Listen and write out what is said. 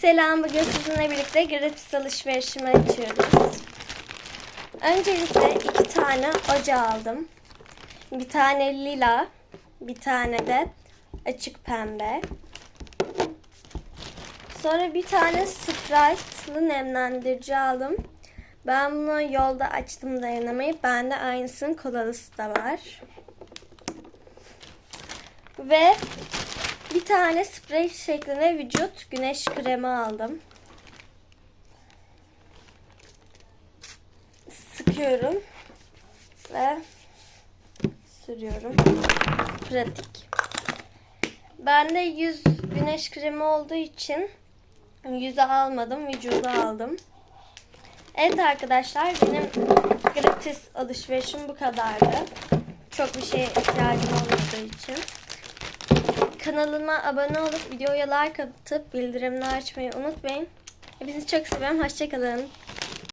Selam, bugün sizinle birlikte gratis alışverişimi açıyoruz. Öncelikle iki tane oje aldım. Bir tane lila, bir tane de açık pembe. Sonra bir tane Sprite'lı nemlendirici aldım. Ben bunu yolda açtım dayanamayıp bende aynısının kolalısı da var. Ve bir tane sprey şeklinde vücut güneş kremi aldım. Sıkıyorum ve sürüyorum. Pratik. Bende yüz güneş kremi olduğu için yüze almadım, vücuda aldım. Evet arkadaşlar benim gratis alışverişim bu kadardı. Çok bir şeye ihtiyacım olmadığı için. Kanalıma abone olup videoya like atıp bildirimleri açmayı unutmayın. Hepinizi çok seviyorum. Hoşçakalın.